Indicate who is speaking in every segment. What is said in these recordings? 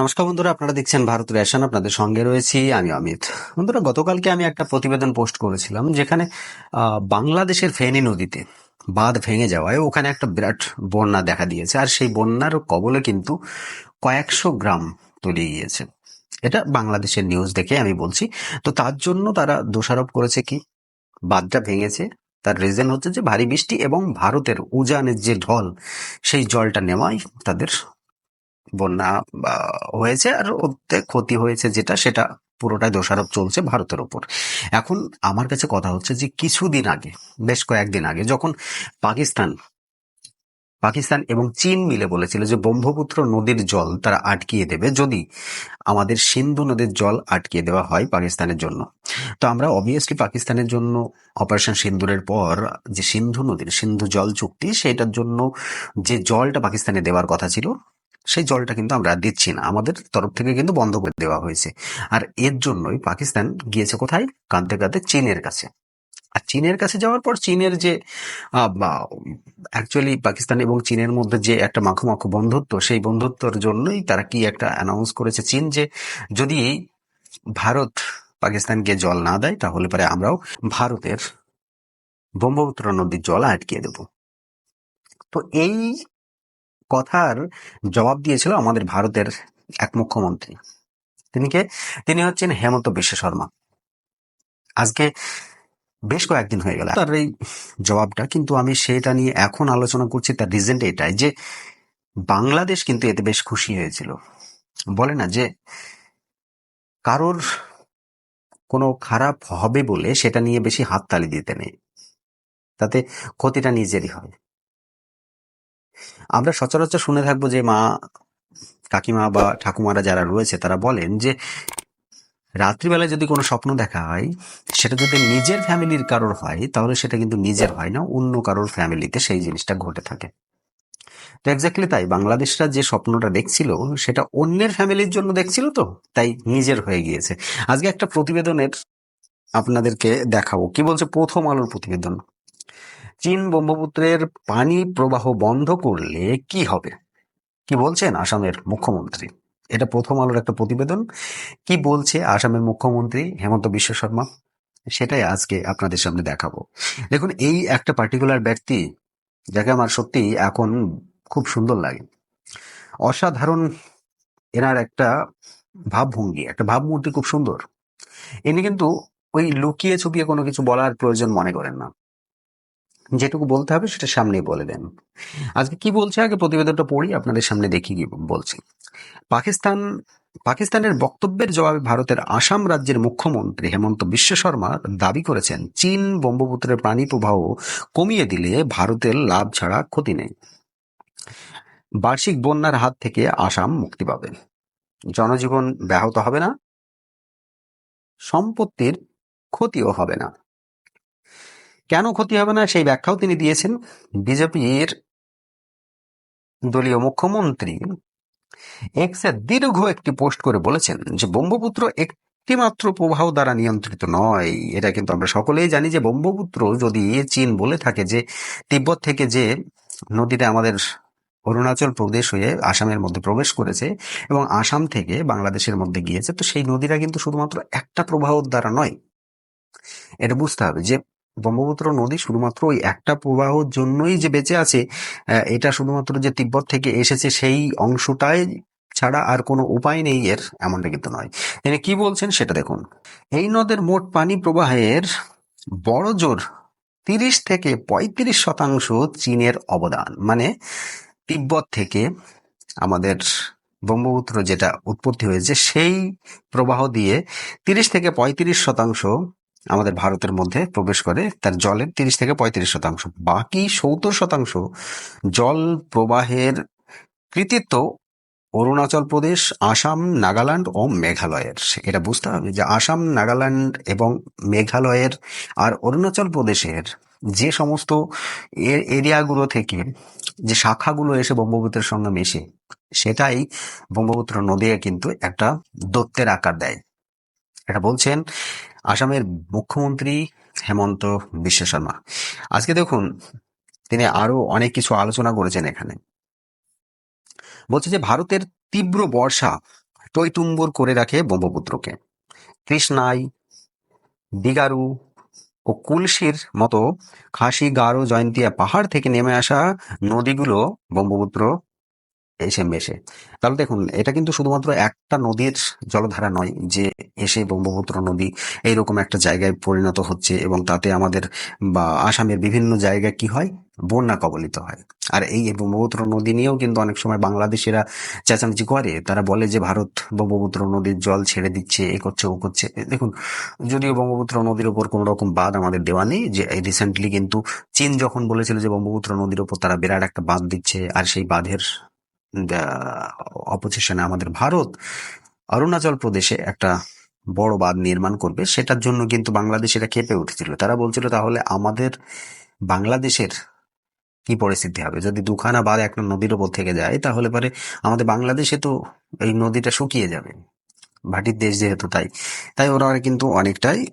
Speaker 1: নমস্কার বন্ধুরা, আপনারা দেখছেন ভারত রেশন, আপনাদের সঙ্গে রয়েছি আমি অমিত। বন্ধুরা, গতকালকে আমি একটা প্রতিবেদন পোস্ট করেছিলাম যেখানে বাংলাদেশের ফেনী নদীতে বাঁধ ভেঙে যাওয়ায় ওখানে একটা বিরাট বন্যা দেখা দিয়েছে। আর সেই বন্যার কবলে কিন্তু কয়েকশো গ্রাম তলিয়ে গিয়েছে। এটা বাংলাদেশের নিউজ দেখে আমি বলছি। তো তার জন্য তারা দোষারোপ করেছে কি? বাঁধটা ভেঙেছে। তার রিজন হচ্ছে যে, ভারী বৃষ্টি এবং ভারতের উজানের যে ঢল, সেই জলটা নেওয়াই তাদের বন্যা হয়েছে আর ওতে ক্ষতি হয়েছে যেটা, সেটা পুরোটাই দোষারোপ চলছে ভারতের ওপর। এখন আমার কাছে কথা হচ্ছে যে কিছুদিন আগে, বেশ কয়েকদিন আগে, যখন পাকিস্তান পাকিস্তান এবং চীন মিলে বলেছিল যে ব্রহ্মপুত্র নদীর জল তারা আটকিয়ে দেবে যদি আমাদের সিন্ধু নদীর জল আটকিয়ে দেওয়া হয় পাকিস্তানের জন্য। তো আমরা অবভিয়াসলি পাকিস্তানের জন্য অপারেশন সিন্ধুরের পর যে সিন্ধু নদীর, সিন্ধু জল চুক্তি, সেটার জন্য যে জলটা পাকিস্তানে দেওয়ার কথা ছিল সেই জলটা কিন্তু আমরা দিচ্ছি না। আমাদের তরফ থেকে কিন্তু বন্ধ করে দেওয়া হয়েছে। আর এর জন্যই পাকিস্তান গিয়েছে কোথায়? কাঁদতে কাঁদতে চীনের কাছে। আর চীনের কাছে যাওয়ার পর চীনের যে অ্যাকচুয়ালি পাকিস্তান এবং চীনের মধ্যে যে একটা মাখো মাখো বন্ধুত্ব, সেই বন্ধুত্বর জন্যই তারা কি একটা অ্যানাউন্স করেছে চীন যে, যদি ভারত পাকিস্তানকে জল না দেয়, তাহলে পরে আমরাও ভারতের ব্রহ্মপুত্র নদীর জল আটকিয়ে দেব। তো এই কথার জবাব দিয়েছিল আমাদের ভারতের এক মুখ্যমন্ত্রী। তিনি কে? তিনি হচ্ছেন হেমন্ত বিশ্ব শর্মা। আজকে বেশ কয়েকদিন হয়ে গেল। তার এই জবাবটা, কিন্তু আমি সেটা নিয়ে এখন আলোচনা করছি, তার রিজেন্ট এটাই যে বাংলাদেশ কিন্তু এতে বেশ খুশি হয়েছিল। বলে না যে কারোর কোনো খারাপ হবে বলে সেটা নিয়ে বেশি হাততালি দিতে নেই। তাতে ক্ষতিটা নিজেরই হয়। আমরা সচরাচর শুনে থাকব যে মা কাকিমা বা ঠাকুমারা যারা রয়েছে, তারা বলেন যে, রাত্রিবেলায় যদি কোনো স্বপ্ন দেখা হয়, সেটা যদি নিজের ফ্যামিলির কারোর হয়, তাহলে সেটা কিন্তু নিজের হয় না, অন্য কারোর ফ্যামিলিতে সেই জিনিসটা ঘটে থাকে। তো এক্স্যাক্টলি তাই, বাংলাদেশরা যে স্বপ্নটা দেখছিল, সেটা অন্যের ফ্যামিলির জন্য দেখছিল তো, তাই নিজের হয়ে গিয়েছে। আজকে একটা প্রতিবেদনের আপনাদেরকে দেখাবো। কি বলছে? প্রথম আলোর প্রতিবেদন। চীন ব্রহ্মপুত্রের পানি প্রবাহ বন্ধ করলে কি হবে? কি বলছেন আসামের মুখ্যমন্ত্রী? এটা প্রথম আলোর একটা প্রতিবেদন। কি বলছে আসামের মুখ্যমন্ত্রী হেমন্ত বিশ্ব শর্মা? সেটাই আজকে আপনাদের সামনে দেখাবো। দেখুন, এই একটা পার্টিকুলার ব্যক্তি যাকে আমার সত্যি এখন খুব সুন্দর লাগে। অসাধারণ এনার একটা ভাবভঙ্গি, একটা ভাবমূর্তি খুব সুন্দর। ইনি কিন্তু ওই লুকিয়ে ছুপিয়ে কোনো কিছু বলার প্রয়োজন মনে করেন না। যেটুকু বলতে হবে সেটা সামনেই বলে দেন। আজকে কি বলছে? আগে প্রতিবেদনটা পড়ি, আপনাদের সামনে দেখি কি বলছি। পাকিস্তান, পাকিস্তানের বক্তব্যের জবাবে ভারতের আসাম রাজ্যের মুখ্যমন্ত্রী হেমন্ত বিশ্ব শর্মা দাবি করেছেন, চীন ব্রহ্মপুত্রের প্রাণী প্রবাহ কমিয়ে দিলে ভারতের লাভ ছাড়া ক্ষতি নেই। বার্ষিক বন্যার হাত থেকে আসাম মুক্তি পাবে। জনজীবন ব্যাহত হবে না, সম্পত্তির ক্ষতিও হবে না। কেন ক্ষতি হবে না সেই ব্যাখ্যাও তিনি দিয়েছেন। বিজেপির দলীয় মুখ্যমন্ত্রী এক্সে দীর্ঘ একটি পোস্ট করে বলেছেন যে, ব্রহ্মপুত্র একটিমাত্র প্রবাহ দ্বারা নিয়ন্ত্রিত নয়। এটা কিন্তু আমরা সকলেই জানি যে, ব্রহ্মপুত্র যদি চীন বলে থাকে যে, তিব্বত থেকে যে নদীতে আমাদের অরুণাচল প্রদেশ হয়ে আসামের মধ্যে প্রবেশ করেছে এবং আসাম থেকে বাংলাদেশের মধ্যে গিয়েছে, তো সেই নদীটা কিন্তু শুধুমাত্র একটা প্রবাহ দ্বারা নয়। এটা বুঝতে হবে যে ব্রহ্মপুত্র নদী শুধুমাত্র ওই একটা প্রবাহর জন্যই যে বেঁচে আছে এটা শুধুমাত্র যে তিব্বত থেকে এসেছে সেই অংশটাই ছাড়া আর কোনো উপায় নেই এর, এমনটা কিন্তু নয়। তিনি কি বলছেন সেটা দেখুন। এই নদের মোট পানি প্রবাহের বড় জোর তিরিশ থেকে পঁয়ত্রিশ শতাংশ চীনের অবদান। মানে তিব্বত থেকে আমাদের ব্রহ্মপুত্র যেটা উৎপত্তি হয়েছে সেই প্রবাহ দিয়ে তিরিশ থেকে পঁয়ত্রিশ শতাংশ আমাদের ভারতের মধ্যে প্রবেশ করে তার জলের তিরিশ থেকে পঁয়ত্রিশ শতাংশ। বাকি সত্তর শতাংশ জল প্রবাহের কৃতিত্ব অরুণাচল প্রদেশ, আসাম, নাগাল্যান্ড ও মেঘালয়ের। এটা বুঝতে হবে যে আসাম, নাগাল্যান্ড এবং মেঘালয়ের আর অরুণাচল প্রদেশের যে সমস্ত এরিয়াগুলো থেকে যে শাখাগুলো এসে ব্রহ্মপুত্রের সঙ্গে মেশে, সেটাই ব্রহ্মপুত্র নদীকে কিন্তু একটা দত্তের আকার দেয়। এটা বলছেন আসামের মুখ্যমন্ত্রী হেমন্ত বিশ্ব শর্মা। আজকে দেখুন, তিনি আরও অনেক কিছু আলোচনা করেছেন এখানে। বলছে যে, ভারতের তীব্র বর্ষা টইটুম্বুর করে রাখে ব্রহ্মপুত্রকে। কৃষ্ণাই দিগারু ও কুলসির মতো খাসি, গারো, জয়ন্তিয়া পাহাড় থেকে নেমে আসা নদীগুলো ব্রহ্মপুত্র এসে মেশে তাহলে দেখুন, এটা কিন্তু শুধুমাত্র একটা নদীর জলধারা নয় যে এসে ব্রহ্মপুত্র নদী এইরকম একটা জায়গায় পরিণত হচ্ছে এবং তাতে আমাদের বা আসামের বিভিন্ন জায়গায় কি হয়? বন্যা কবলিত হয়। আর এই ব্রহ্মপুত্র নদী নিয়েও কিন্তু অনেক সময় বাংলাদেশিরা চেঁচামেচি করে। তারা বলে যে, ভারত ব্রহ্মপুত্র নদীর জল ছেড়ে দিচ্ছে, এ করছে, ও করছে। দেখুন, যদিও ব্রহ্মপুত্র নদীর ওপর কোনো রকম বাদ আমাদের দেওয়া নেই, যে রিসেন্টলি কিন্তু চীন যখন বলেছিল যে, ব্রহ্মপুত্র নদীর ওপর তারা বিরাট একটা বাঁধ দিচ্ছে, আর সেই বাঁধের অপোজিশনে আমাদের ভারত, অরুণাচল প্রদেশে একটা বড় বাঁধ নির্মাণ করবে। সেটার জন্য কিন্তু বাংলাদেশ এটা কেঁপে উঠেছিল। তারা বলছিল, তাহলে আমাদের বাংলাদেশের কি পরিস্থিতি হবে? যদি দুখানা বাঁধ একটা নদীর ওপর থেকে যায়, তাহলে পরে আমাদের বাংলাদেশে তো এই নদীটা শুকিয়ে যাবে। ভাটির দেশ যেহেতু তাই। তাই ওরা কিন্তু অনেকটাই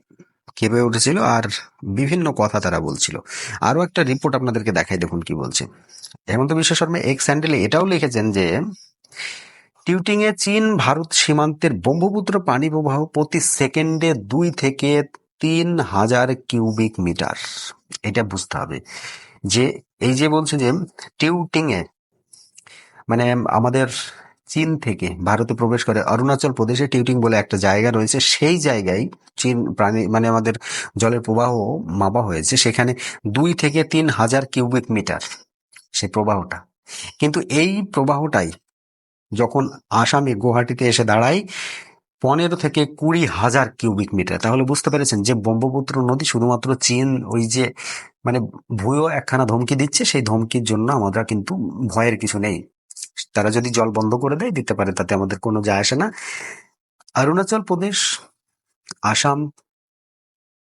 Speaker 1: কেঁপে উঠেছিল আর বিভিন্ন কথা তারা বলছিল। আরও একটা রিপোর্ট আপনাদেরকে দেখাই দেখুন কি বলছে। হেমন্ত বিশ্ব শর্মা এক স্যান্ডেলে এটাও লিখেছেন যে টিউটিংয়ে চীন, ভারত সীমান্তের ব্রহ্মপুত্র পানি প্রবাহ প্রতি সেকেন্ডে দুই থেকে তিন হাজার কিউবিক মিটার। এটা বুঝতে হবে। যে, এই যে বলছে যে টিউটিংয়ে মানে আমাদের চীন থেকে ভারতে প্রবেশ করে। অরুণাচল প্রদেশে টিউটিং বলে একটা জায়গা রয়েছে। সেই জায়গায় চীন প্রাণী মানে আমাদের জলের প্রবাহ মাপা হয়েছে। সেখানে দুই থেকে তিন হাজার কিউবিক মিটার সেই প্রবাহটা। কিন্তু এই প্রবাহটাই যখন আসামে গুয়াহাটিতে এসে দাঁড়ায়, পনেরো থেকে কুড়ি হাজার কিউবিক মিটার। তাহলে বুঝতে পেরেছেন যে ব্রহ্মপুত্র নদী শুধুমাত্র চীন ওই যে মানে ভুয়ো একখানা ধমকি দিচ্ছে, সেই ধমকির জন্য আমরা কিন্তু ভয়ের কিছু নেই। তারা যদি জল বন্ধ করে দেয়, দিতে পারে, তাতে আমাদের কোনো যায় আসে না। অরুণাচল প্রদেশ, আসাম,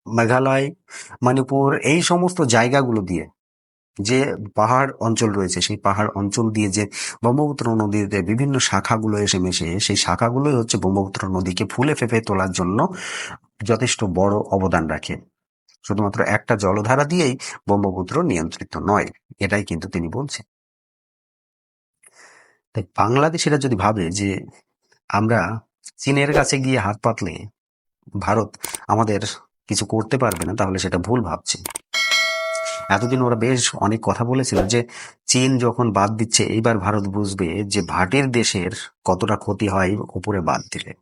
Speaker 1: মেঘালয়, মণিপুর, এই সমস্ত জায়গাগুলো দিয়ে যে পাহাড় অঞ্চল রয়েছে, সেই পাহাড় অঞ্চল দিয়ে যে ব্রহ্মপুত্র নদীতে বিভিন্ন শাখাগুলো এসে মেশে, সেই শাখাগুলোই হচ্ছে ব্রহ্মপুত্র নদীকে ফুলে ফেপে তোলার জন্য যথেষ্ট বড় অবদান রাখে। শুধুমাত্র একটা জলধারা দিয়েই ব্রহ্মপুত্র নিয়ন্ত্রিত নয়, এটাই কিন্তু তিনি বলছেন। তাই বাংলাদেশিরা যদি ভাবে যে আমরা চীনের কাছে গিয়ে হাত পাতলে ভারত আমাদের কিছু করতে পারবে না, তাহলে সেটা ভুল ভাবছে। এতদিন ওরা বেশ অনেক কথা বলেছিল যে চীন যখন বাদ দিচ্ছে, এইবার ভারত বুঝবে যে ভাটের দেশের কতটা ক্ষতি হয় উপরে বাদ দিলে।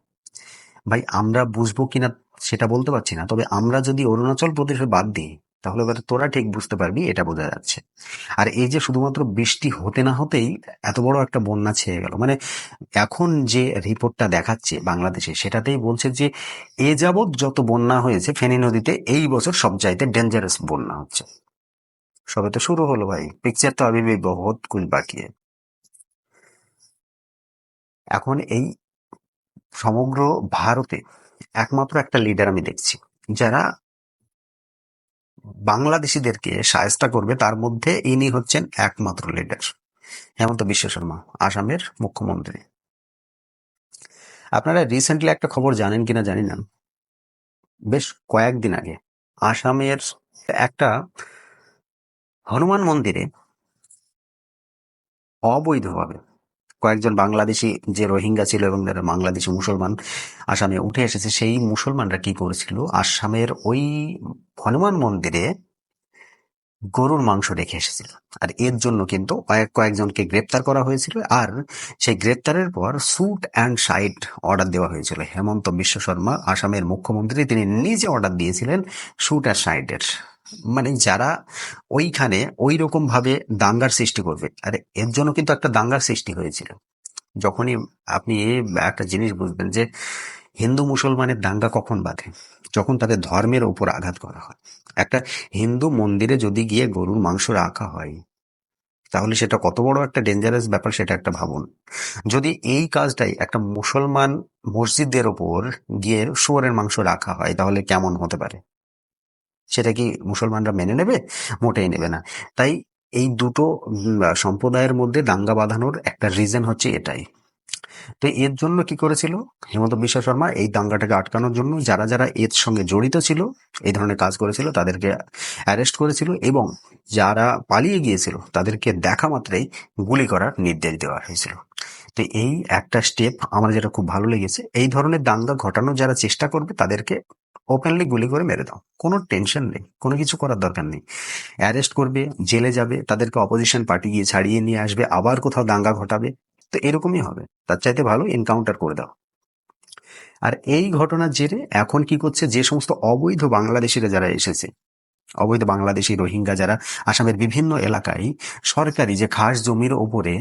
Speaker 1: ভাই, আমরা বুঝব কিনা সেটা বলতে পারছি না, তবে আমরা যদি অরুণাচল প্রদেশে বাদ দিই তাহলে হয়তো তোরা ঠিক বুঝতে পারবি, এটা বোঝা যাচ্ছে। আর এই যে শুধুমাত্র বৃষ্টি হতে না হতেই এত বড় একটা বন্যা ছেয়ে গেল। মানে এখন যে রিপোর্টটা দেখাচ্ছে বাংলাদেশে, সেটাতেই বলছে যে এ যাবৎ যত বন্যা হয়েছে ফেনী নদীতে, এই বছর সব চাইতে ডেঞ্জারাস বন্যা হচ্ছে। সবে তো শুরু হলো ভাই পিকচার তো আমি বহুত কুল বাকি এখন এই সমগ্র ভারতে একমাত্র একটা লিডার আমি দেখছি, যারা বাংলাদেশিদেরকে সায়স্তা করবে, তার মধ্যে ইনি হচ্ছেন একমাত্র লিডার হেমন্ত বিশ্ব শর্মা, আসামের মুখ্যমন্ত্রী। আপনারা রিসেন্টলি একটা খবর জানেন কিনা জানি না। বেশ কয়েকদিন আগে আসামের একটা হনুমান মন্দিরে অবৈধভাবে কয়েকজন বাংলাদেশি যে রোহিঙ্গা ছিল এবং যারা বাংলাদেশি মুসলমান আসামে উঠে এসেছে, সেই মুসলমানরা কি করেছিল? আসামের ওই হনুমান মন্দিরে গরুর মাংস রেখে এসেছিল। আর এর জন্য কিন্তু কয়েক, কয়েকজনকে গ্রেপ্তার করা হয়েছিল আর সেই গ্রেপ্তারের পর স্যুট অ্যান্ড সাইট অর্ডার দেওয়া হয়েছিল। হেমন্ত বিশ্ব শর্মা, আসামের মুখ্যমন্ত্রী, তিনি নিজে অর্ডার দিয়েছিলেন স্যুট অ্যান্ড সাইডের মানে যারা ওইখানে ওই রকম ভাবে দাঙ্গার সৃষ্টি করবে। আরে, এর জন্য কিন্তু একটা দাঙ্গার সৃষ্টি হয়েছিল। যখনই আপনি একটা জিনিস বুঝবেন যে হিন্দু মুসলমানের দাঙ্গা কখন বাঁধে? যখন তাদের ধর্মের ওপর আঘাত করা হয়। একটা হিন্দু মন্দিরে যদি গিয়ে গরুর মাংস রাখা হয়, তাহলে সেটা কত বড় একটা ডেঞ্জারাস ব্যাপার সেটা একটা ভাবুন। যদি এই কাজটাই একটা মুসলমান মসজিদের ওপর গিয়ে শুয়ারের মাংস রাখা হয়, তাহলে কেমন হতে পারে? সেটা কি মুসলমানরা মেনে নেবে? মোটেই নেবে না। তাই এই দুটো সম্প্রদায়ের মধ্যে দাঙ্গা বাঁধানোর একটা রিজন হচ্ছে এটাই। তো এর জন্য কি করেছিল হেমন্ত বিশ্ব শর্মা? এই দাঙ্গাটাকে আটকানোর জন্য যারা যারা এর সঙ্গে জড়িত ছিল, এই ধরনের কাজ করেছিল, তাদেরকে অ্যারেস্ট করেছিল এবং যারা পালিয়ে গিয়েছিল, তাদেরকে দেখা মাত্রেই গুলি করার নির্দেশ দেওয়া হয়েছিল। তো এই একটা স্টেপ আমার যেটা খুব ভালো লেগেছে। এই ধরনের দাঙ্গা ঘটানোর যারা চেষ্টা করবে, তাদেরকে ওপেনলি গুলি করে মেরে দাও। কোনো টেনশন নেই, কোনো কিছু করার দরকার নেই। অ্যারেস্ট করবে, জেলে যাবে, তাদেরকে অপোজিশন পার্টি গিয়ে ছাড়িয়ে নিয়ে আসবে, আবার কোথাও দাঙ্গা ঘটাবে। তো এরকমই হবে। তার চাইতে ভালো এনকাউন্টার করে দাও। আর এই ঘটনার জেরে এখন কি করছে? যে সমস্ত অবৈধ বাংলাদেশিরা যারা এসেছে, অবৈধ বাংলাদেশি রোহিঙ্গা যারা, আসামের বিভিন্ন এলাকায় সরকারি যে খাস জমির ওপরে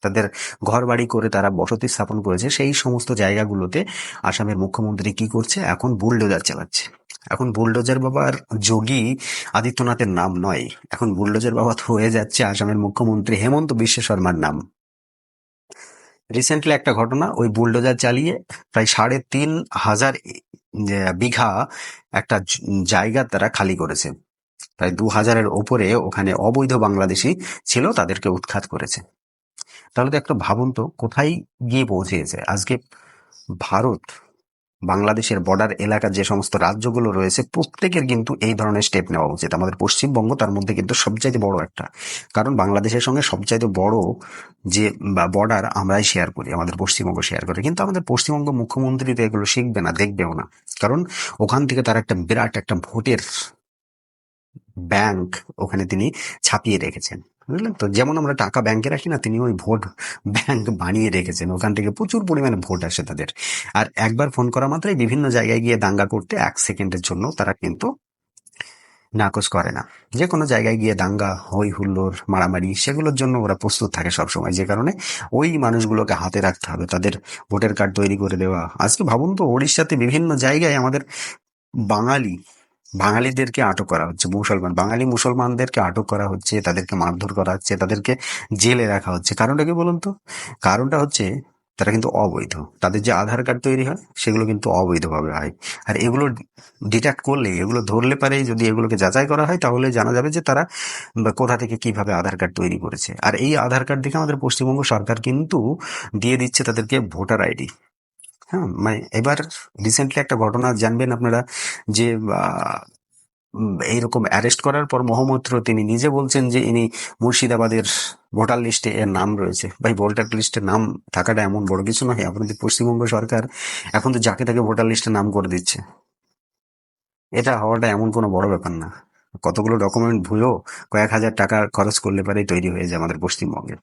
Speaker 1: তাদের ঘর বাড়ি করে তারা বসতি স্থাপন করেছে। সেই সমস্ত জায়গাগুলোতে আসামের মুখ্যমন্ত্রী কি করছে? এখন বুলডোজার চালাচ্ছে। এখন বুলডোজার বাবার যোগী আদিত্যনাথের নাম নয়। এখন বুলডোজার বাবা হয়ে যাচ্ছে আসামের মুখ্যমন্ত্রী হেমন্ত বিশ্ব শর্মার নাম। রিসেন্টলি একটা ঘটনা, ওই বুলডোজার চালিয়ে প্রায় সাড়ে তিন হাজার বিঘা একটা জায়গা তারা খালি করেছে। প্রায় দু হাজারের ওপরে ওখানে অবৈধ বাংলাদেশি ছিল, তাদেরকে উৎখাত করেছে। তাহলে তো একটা ভাবুন তো, কোথায় গিয়ে পৌঁছেছে? আজকে ভারত, বাংলাদেশের বর্ডার এলাকার যে সমস্ত রাজ্যগুলো রয়েছে, প্রত্যেকের কিন্তু এই ধরনের স্টেপ নেওয়া উচিত। আমাদের পশ্চিমবঙ্গ তার মধ্যে কিন্তু সবচাইতে বড় একটা। কারণ বাংলাদেশের সঙ্গে সবচাইতে বড় যে বর্ডার আমরাই শেয়ার করি, আমাদের পশ্চিমবঙ্গ শেয়ার করে। কিন্তু আমাদের পশ্চিমবঙ্গ মুখ্যমন্ত্রী তো এগুলো শিখবে না, দেখবেও না। কারণ ওখান থেকে তার একটা বিরাট একটা ভোটের ব্যাংক ওখানে তিনি ছাপিয়ে রেখেছেন। বুঝলেন তো? যেমন আমরা টাকা ব্যাংকে রাখি না, তিনি ওই ভোট ব্যাংক বানিয়ে রেখেছেন। ওখান থেকে প্রচুর পরিমাণে ভোট আসে তাদের। আর একবার ফোন করা মাত্রই বিভিন্ন জায়গায় গিয়ে দাঙ্গা করতে এক সেকেন্ডের জন্য তারা কিন্তু নাকচ করে না। যে কোনো জায়গায় গিয়ে দাঙ্গা হই হুল্লোড়, মারামারি সেগুলোর জন্য ওরা প্রস্তুত থাকে সবসময়। যে কারণে ওই মানুষগুলোকে হাতে রাখতে হবে, তাদের ভোটার কার্ড তৈরি করে দেওয়া। আজকে ভাবুন তো, ওড়িশাতে বিভিন্ন জায়গায় আমাদের বাঙালি বাঙালিদেরকে আটক করা হচ্ছে, মুসলমান, বাঙালি মুসলমানদেরকে আটক করা হচ্ছে, তাদেরকে মারধর করা হচ্ছে, তাদেরকে জেলে রাখা হচ্ছে। কারণটা কি বলুন তো? কারণটা হচ্ছে তারা কিন্তু অবৈধ। তাদের যে আধার কার্ড তৈরি হয়, সেগুলো কিন্তু অবৈধভাবে হয়। আর এগুলো ডিটেক্ট করলে, এগুলো ধরলে পারে যদি এগুলোকে যাচাই করা হয়, তাহলে জানা যাবে যে তারা কোথা থেকে কীভাবে আধার কার্ড তৈরি করেছে। আর এই আধার কার্ড দেখে আমাদের পশ্চিমবঙ্গ সরকার কিন্তু দিয়ে দিচ্ছে তাদেরকে ভোটার আইডি। হ্যাঁ মানে এবার রিসেন্টলি একটা ঘটনা জানবেন আপনারা যে এইরকম অ্যারেস্ট করার পর মহমত্র তিনি নিজে বলছেন যে, ইনি মুর্শিদাবাদের ভোটার লিস্টে এর নাম রয়েছে। ভাই, ভোটার লিস্টে নাম থাকাটা এমন বড় কিছু নয়। আপনাদের পশ্চিমবঙ্গ সরকার এখন তো যাকে তাকে ভোটার লিস্টে নাম করে দিচ্ছে। এটা হওয়াটা এমন কোনো বড় ব্যাপার না। কতগুলো ডকুমেন্ট ভুয়েও কয়েক হাজার টাকা খরচ করলে পারেই তৈরি হয়ে যায় আমাদের পশ্চিমবঙ্গে।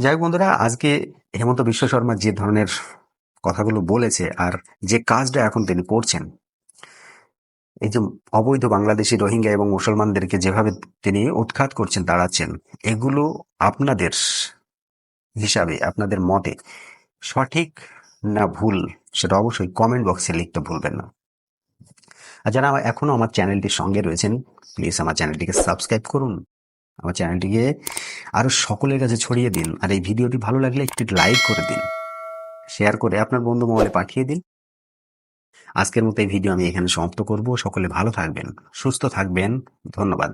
Speaker 1: যাই হোক বন্ধুরা, আজকে হেমন্ত বিশ্ব শর্মা যে ধরনের কথাগুলো বলেছে আর যে কাজটা এখন তিনি করছেন। এই যে অবৈধ বাংলাদেশি রোহিঙ্গা এবং মুসলমানদেরকে যেভাবে তিনি উৎখাত করছেন দাঁড়াচ্ছেন এগুলো আপনাদের হিসাবে, আপনাদের মতে সঠিক না ভুল, সেটা অবশ্যই কমেন্ট বক্সে লিখতে ভুলবেন না। আর যারা আমার- এখনও আমার চ্যানেলটির সঙ্গে রয়েছেন প্লিজ আমার চ্যানেলটিকে সাবস্ক্রাইব করুন। আমার চ্যানেলটিকে আরও সকলের কাছে ছড়িয়ে দিন, আর এই ভিডিওটি ভালো লাগলে একটি লাইক করে দিন। শেয়ার করে আপনার বন্ধু মোবাইলে পাঠিয়ে দিন। আজকের মতো এই ভিডিও আমি এখানে সমাপ্ত করব। সকলে ভালো থাকবেন, সুস্থ থাকবেন। ধন্যবাদ।